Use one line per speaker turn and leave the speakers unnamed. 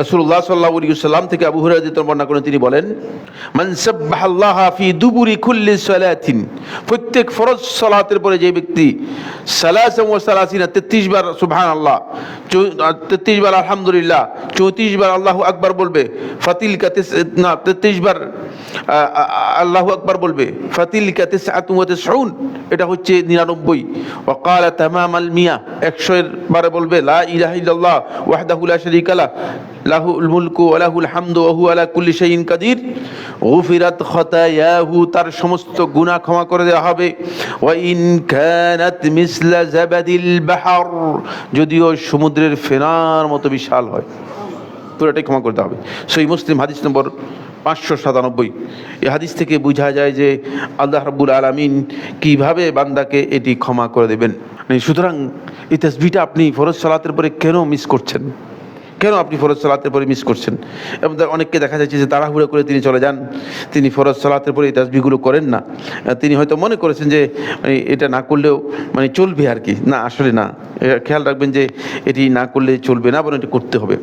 রাসূলুল্লাহ সাল্লাল্লাহু আলাইহি ওয়াসাল্লাম থেকে আবু থেকে বর্ণনা করেন, তিনি বলেন, মান সাব্বাহাল্লাহা ফি দুবুরি কুল্লি সালাতিন, প্রত্যেক ফরজ সালাতের পরে যে ব্যক্তি সালাসাম ওয়া সালাসিনা 33 বার সুবহানাল্লাহ 33 বার আলহামদুলিল্লাহ 34 বার আল্লাহু আকবার বলবে ফাতিল কাতিস না 33 বার আল্লাহু আকবার বলবে ফাতিল কাতিস ওয়া তিসউন, এটা হচ্ছে 99 ওয়া ক্বালা তামামাল মিয়া 100 এর বারে বলবে, লা ইলাহা ইল্লাল্লাহ ওয়াহদাহু লা শারীকা লা লাহুল মুলকু ওয়া লাহুল হামদু ওয়া আলা কুল্লি শাইইন কাদির। গুফিরাত খতায়াহু, তার সমস্ত গুনাহ ক্ষমা করে দেওয়া হবে। ওয়া ইন কানাত মিসলা জাবাদিল বাহর, যদিও সমুদ্রের ফেনার মতো বিশাল হয়। পুরোটাই ক্ষমা করতে হবে। সেই মুসলিম হাদিস নম্বর পাঁচশো সাতানব্বই। এ হাদিস থেকে বোঝা যায় যে আল্লাহ রাব্বুল আলামিন কীভাবে বান্দাকে এটি ক্ষমা করে দেবেন। মানে সুতরাং এই তসবিটা আপনি ফরজ সালাতের পরে কেন মিস করছেন? কেন আপনি ফরজ সালাতের পরে মিস করছেন? এবং তার অনেককে দেখা যাচ্ছে যে তাড়াহুড়ো করে তিনি চলে যান। তিনি ফরজ সালাতের পরে এই তাসবিগুলো করেন না। তিনি হয়তো মনে করেছেন যে মানে এটা না করলেও মানে চলবে আর কি। না, আসলে না। খেয়াল রাখবেন যে, এটি না করলে চলবে না, বরং এটি করতে হবে।